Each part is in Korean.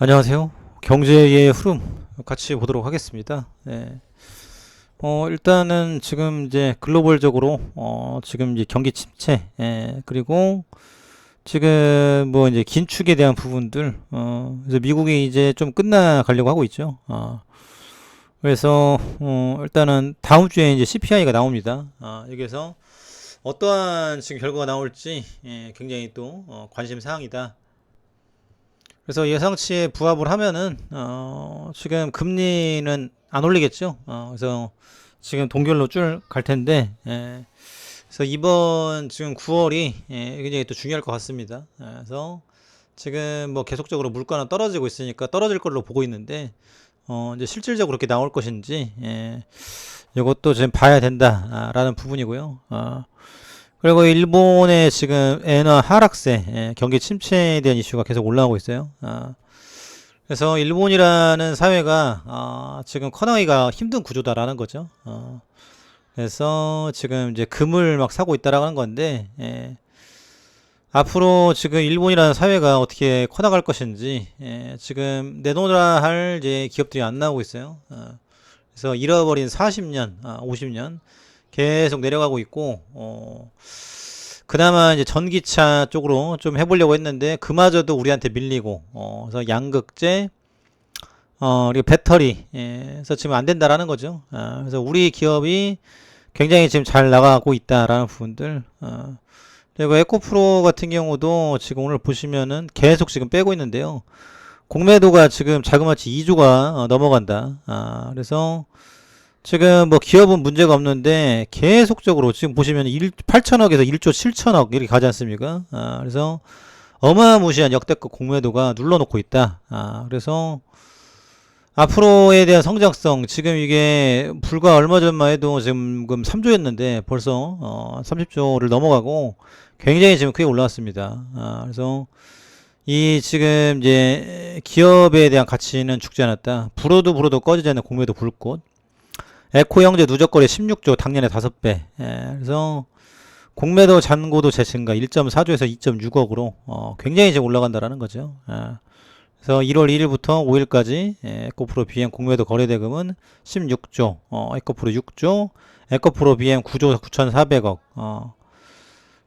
안녕하세요. 경제의 흐름 같이 보도록 하겠습니다. 네. 어, 일단은 지금 이제 글로벌적으로 어, 지금 이제 경기 침체, 예, 그리고 지금 뭐 이제 긴축에 대한 부분들, 어, 그래서 미국이 이제 좀 끝나가려고 하고 있죠. 어, 그래서 어, 일단은 다음 주에 이제 CPI가 나옵니다. 아, 여기에서 어떠한 지금 결과가 나올지 예, 굉장히 또 어, 관심 사항이다. 그래서 예상치에 부합을 하면은 어, 지금 금리는 안 올리겠죠. 어, 그래서 지금 동결로 줄 갈 텐데, 예, 그래서 이번 지금 9월이 예, 굉장히 또 중요할 것 같습니다. 예, 그래서 지금 뭐 계속적으로 물가는 떨어지고 있으니까 떨어질 걸로 보고 있는데, 어, 이제 실질적으로 그렇게 나올 것인지, 예, 이것도 지금 봐야 된다라는 부분이고요. 어, 그리고 일본의 지금 엔화 하락세, 예, 경기 침체에 대한 이슈가 계속 올라오고 있어요. 아, 그래서 일본이라는 사회가 아, 지금 커나기가 힘든 구조다라는 거죠. 어, 그래서 지금 이제 금을 막 사고 있다라는 건데, 예, 앞으로 지금 일본이라는 사회가 어떻게 커나갈 것인지, 예, 지금 내놓으라 할 이제 기업들이 안 나오고 있어요. 어, 그래서 잃어버린 40년, 아, 50년 계속 내려가고 있고, 어, 그나마 이제 전기차 쪽으로 좀 해보려고 했는데 그마저도 우리한테 밀리고 어, 그래서 양극재 어, 그리고 배터리 예, 그래서 지금 안 된다라는 거죠. 아, 그래서 우리 기업이 굉장히 지금 잘 나가고 있다라는 부분들 어, 그리고 에코프로 같은 경우도 지금 오늘 보시면은 계속 지금 빼고 있는데요. 공매도가 지금 자그마치 2조가 어, 넘어간다. 아, 그래서 지금 뭐 기업은 문제가 없는데 계속적으로 지금 보시면 1, 8천억에서 1조 7천억 이렇게 가지 않습니까? 아, 그래서 어마무시한 역대급 공매도가 눌러놓고 있다. 아, 그래서 앞으로에 대한 성장성 지금 이게 불과 얼마 전만 해도 지금 3조였는데 벌써 어, 30조를 넘어가고 굉장히 지금 크게 올라왔습니다. 아, 그래서 이 지금 이제 기업에 대한 가치는 죽지 않았다. 불어도 불어도 꺼지지 않는 공매도 불꽃. 에코 형제 누적거래 16조 작년에 5배. 예, 그래서 공매도 잔고도 재증가 1.4조에서 2.6억으로 어, 굉장히 이제 올라간다라는 거죠. 예. 그래서 1월 1일부터 5일까지 예, 에코프로 BM 공매도 거래대금은 16조, 어, 에코프로 6조, 에코프로 BM 9조 9,400억. 어.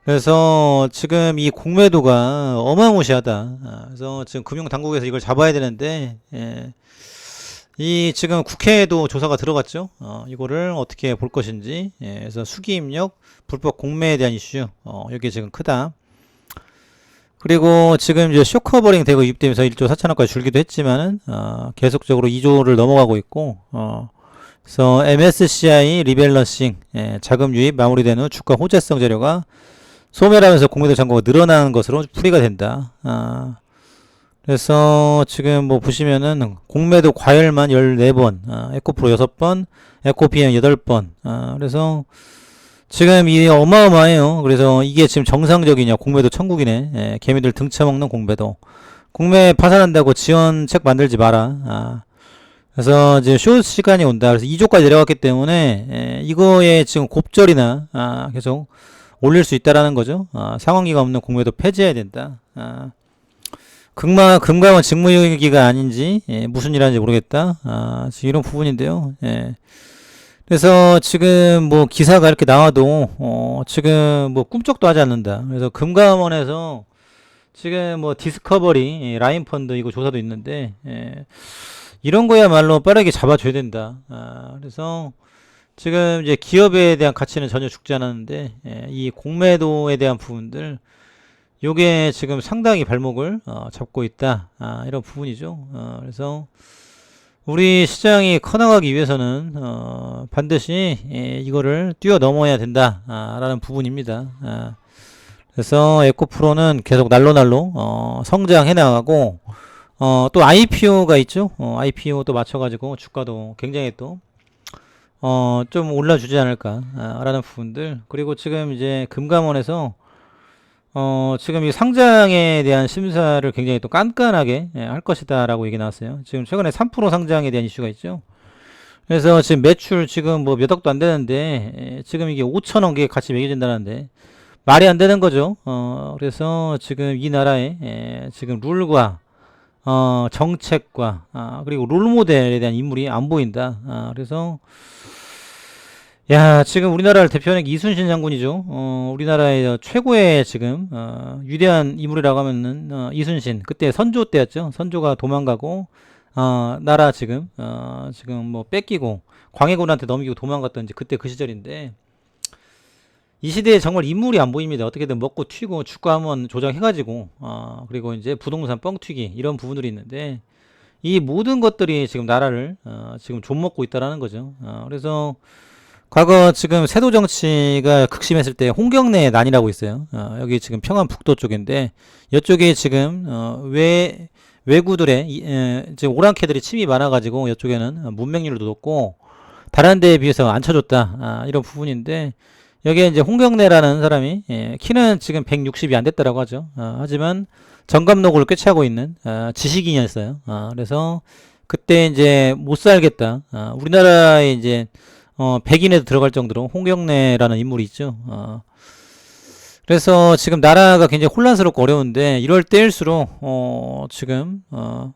그래서 지금 이 공매도가 어마무시하다. 아, 그래서 지금 금융당국에서 이걸 잡아야 되는데 예. 이 지금 국회에도 조사가 들어갔죠. 어, 이거를 어떻게 볼 것인지. 예, 그래서 수기 입력, 불법 공매에 대한 이슈. 어, 이게 지금 크다. 그리고 지금 이제 쇼커버링 되고 유입되면서 1조 4천억까지 줄기도 했지만은 어, 계속적으로 2조를 넘어가고 있고. 어, 그래서 MSCI 리밸런싱 예, 자금 유입 마무리된 후 주가 호재성 재료가 소멸하면서 공매도 잔고가 늘어나는 것으로 풀이가 된다. 아, 그래서 지금 뭐 보시면은 공매도 과열만 14번, 아, 에코프로 6번, 에코피엠 8번. 아, 그래서 지금 이 어마어마해요. 그래서 이게 지금 정상적이냐? 공매도 천국이네. 예, 개미들 등쳐먹는 공매도. 공매 파산한다고 지원책 만들지 마라. 아, 그래서 이제 쇼 시간이 온다. 그래서 2조까지 내려갔기 때문에 예, 이거에 지금 곱절이나 아, 계속 올릴 수 있다라는 거죠. 아, 상환기가 없는 공매도 폐지해야 된다. 아, 금마, 금감원 직무유기가 아닌지, 예, 무슨 일 하는지 모르겠다. 아, 이런 부분인데요. 예. 그래서 지금 뭐 기사가 이렇게 나와도, 어, 지금 뭐 꿈쩍도 하지 않는다. 그래서 금감원에서 지금 뭐 디스커버리, 예, 라인 펀드 이거 조사도 있는데, 예, 이런 거야말로 빠르게 잡아줘야 된다. 아, 그래서 지금 이제 기업에 대한 가치는 전혀 죽지 않았는데, 예, 이 공매도에 대한 부분들, 요게 지금 상당히 발목을 어, 잡고 있다. 아, 이런 부분이죠. 어, 그래서 우리 시장이 커나가기 위해서는 어, 반드시 예, 이거를 뛰어넘어야 된다. 아, 라는 부분입니다. 아, 그래서 에코프로는 계속 날로날로 어, 성장해 나가고 어, 또 IPO가 있죠. 어, IPO 또 맞춰가지고 주가도 굉장히 또 어, 좀 올라주지 않을까, 아, 라는 부분들. 그리고 지금 이제 금감원에서 어, 지금 이 상장에 대한 심사를 굉장히 또 깐깐하게 예, 할 것이다 라고 얘기 나왔어요. 지금 최근에 3% 상장에 대한 이슈가 있죠. 그래서 지금 매출 지금 뭐 몇 억도 안 되는데 예, 지금 이게 5천억 개 같이 매겨진다는데 말이 안 되는 거죠. 어, 그래서 지금 이 나라의 예, 지금 룰과 어, 정책과 아, 그리고 롤 모델에 대한 인물이 안 보인다. 아, 그래서 야 지금 우리나라를 대표하는 게 이순신 장군이죠. 어, 우리나라의 최고의 지금 어, 위대한 인물이라고 하면은 어, 이순신 그때 선조 때였죠. 선조가 도망가고 어, 나라 지금 어, 지금 뭐 뺏기고 광해군한테 넘기고 도망갔던 이제 그때 그 시절인데 이 시대에 정말 인물이 안 보입니다. 어떻게든 먹고 튀고 주가하면 조정해가지고 어, 그리고 이제 부동산 뻥튀기 이런 부분들이 있는데 이 모든 것들이 지금 나라를 어, 지금 좀 먹고 있다라는 거죠. 어, 그래서 과거 지금 세도 정치가 극심했을 때 홍경래 난이라고 있어요. 어, 여기 지금 평안 북도 쪽인데 이쪽에 지금 어, 외 외구들의 이- 에, 이제 오랑캐들이 침이 많아가지고 이쪽에는 문맹률도 높고 다른 데에 비해서 안 쳐줬다 아, 이런 부분인데 여기에 이제 홍경래라는 사람이 예, 키는 지금 160이 안 됐다라고 하죠. 아, 하지만 정감록을 꿰차고 있는 아, 지식인이었어요. 아, 그래서 그때 이제 못 살겠다. 아, 우리나라에 이제 어, 백인에도 들어갈 정도로 홍경래라는 인물이 있죠. 어, 그래서 지금 나라가 굉장히 혼란스럽고 어려운데 이럴 때일수록 어, 지금 어,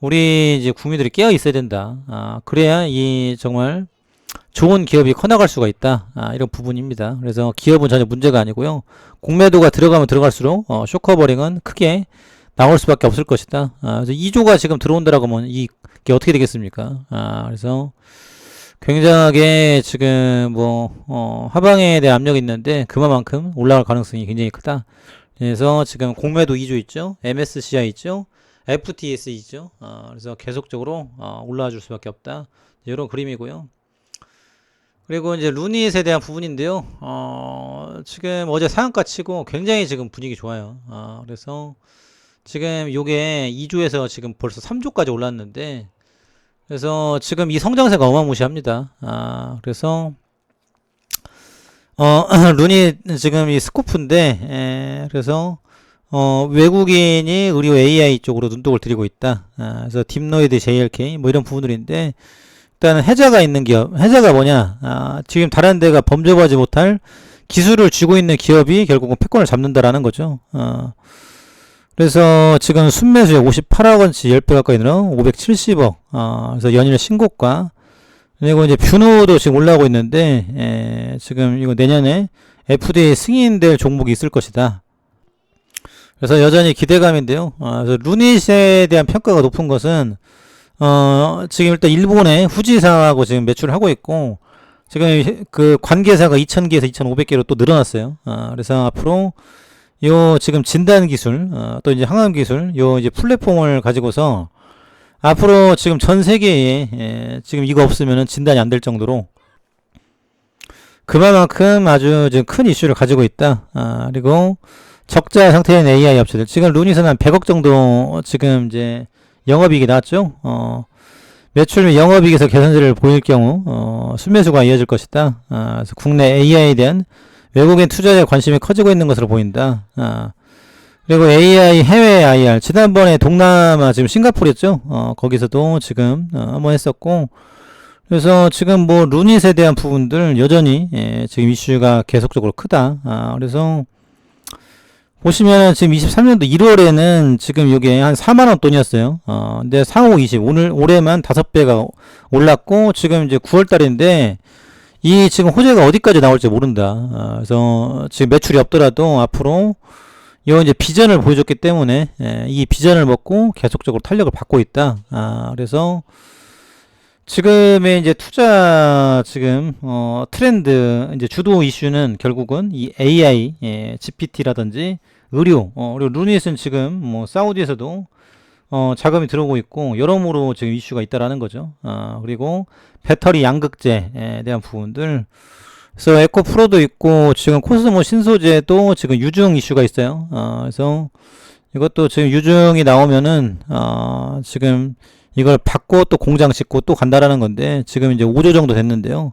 우리 이제 국민들이 깨어 있어야 된다. 아, 그래야 이 정말 좋은 기업이 커나갈 수가 있다. 아, 이런 부분입니다. 그래서 기업은 전혀 문제가 아니고요. 공매도가 들어가면 들어갈수록 어, 쇼커버링은 크게 나올 수밖에 없을 것이다. 아, 그래서 2조가 지금 들어온다라고 하면 이 게 어떻게 되겠습니까? 아, 그래서 굉장하게 지금 뭐 어, 하방에 대한 압력이 있는데 그만큼 올라갈 가능성이 굉장히 크다. 그래서 지금 공매도 2조 있죠, MSCI 있죠, FTS 있죠. 어, 그래서 계속적으로 어, 올라와 줄 수밖에 없다. 이런 그림이고요. 그리고 이제 루닛에 대한 부분인데요. 어, 지금 어제 상한가 치고 굉장히 지금 분위기 좋아요. 어, 그래서 지금 요게 2조에서 지금 벌써 3조까지 올랐는데 그래서 지금 이 성장세가 어마무시합니다. 아, 그래서 어, 루닛 지금 이 스코프인데 에, 그래서 어, 외국인이 의료 AI 쪽으로 눈독을 들이고 있다. 아, 그래서 딥노이드 JLK 뭐 이런 부분들인데 일단은 해자가 있는 기업, 해자가 뭐냐? 아, 지금 다른 데가 범접하지 못할 기술을 쥐고 있는 기업이 결국은 패권을 잡는다라는 거죠. 어, 그래서 지금 순매수에 58억 원치 10배 가까이 늘어 570억. 어, 그래서 연일 신고가. 그리고 이제 뷰노도 지금 올라오고 있는데, 에, 지금 이거 내년에 FDA 승인될 종목이 있을 것이다. 그래서 여전히 기대감인데요. 어, 그래서 루닛에 대한 평가가 높은 것은 어, 지금 일단 일본의 후지사하고 지금 매출을 하고 있고, 지금 그 관계사가 2,000개에서 2,500개로 또 늘어났어요. 어, 그래서 앞으로 요 지금 진단 기술, 어, 또 이제 항암 기술, 요 이제 플랫폼을 가지고서 앞으로 지금 전 세계에 예, 지금 이거 없으면은 진단이 안 될 정도로 그만큼 아주 지금 큰 이슈를 가지고 있다. 아, 그리고 적자 상태인 AI 업체들 지금 루닛은 한 100억 정도 지금 이제 영업이익이 나왔죠. 어, 매출 및 영업이익에서 개선세를 보일 경우 어, 순매수가 이어질 것이다. 아, 그래서 국내 AI에 대한 외국인 투자자의 관심이 커지고 있는 것으로 보인다. 아, 그리고 AI 해외 IR 지난번에 동남아 지금 싱가포르였죠. 어, 거기서도 지금 어, 한번 했었고 그래서 지금 뭐 루닛에 대한 부분들 여전히 예, 지금 이슈가 계속적으로 크다. 아, 그래서 보시면 지금 23년도 1월에는 지금 이게 한 4만 원 돈이었어요. 어, 근데 4, 5, 20 오늘 올해만 5배가 올랐고 지금 이제 9월 달인데 이 지금 호재가 어디까지 나올지 모른다. 아, 그래서 지금 매출이 없더라도 앞으로 요 이제 비전을 보여줬기 때문에 예, 이 비전을 먹고 계속적으로 탄력을 받고 있다. 아, 그래서 지금의 이제 투자 지금 어 트렌드 이제 주도 이슈는 결국은 이 AI 예, GPT라든지 의료 어 그리고 루닛은 지금 뭐 사우디에서도 어 자금이 들어오고 있고 여러모로 지금 이슈가 있다라는 거죠. 아 그리고 배터리 양극재에 대한 부분들 그래서 에코 프로도 있고 지금 코스모 신소재도 지금 유증 이슈가 있어요. 어 그래서 이것도 지금 유증이 나오면은 어 지금 이걸 받고 또 공장 짓고 또 간다라는 건데 지금 이제 5조 정도 됐는데요.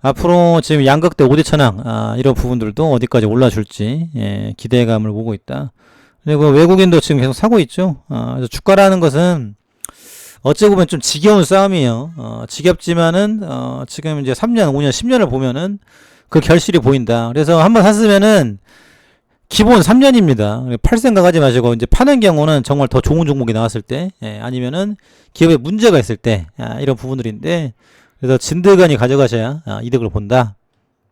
앞으로 지금 양극대 5대 천왕 아, 이런 부분들도 어디까지 올라줄지 예, 기대감을 보고 있다. 그리고 외국인도 지금 계속 사고 있죠. 아, 그래서 주가라는 것은 어찌 보면 좀 지겨운 싸움이에요. 어, 지겹지만은 어, 지금 이제 3년, 5년, 10년을 보면은 그 결실이 보인다. 그래서 한번 샀으면은 기본 3년입니다. 팔 생각하지 마시고 이제 파는 경우는 정말 더 좋은 종목이 나왔을 때 예, 아니면은 기업에 문제가 있을 때 아, 이런 부분들인데 그래서 진드간이 가져가셔야 아, 이득을 본다.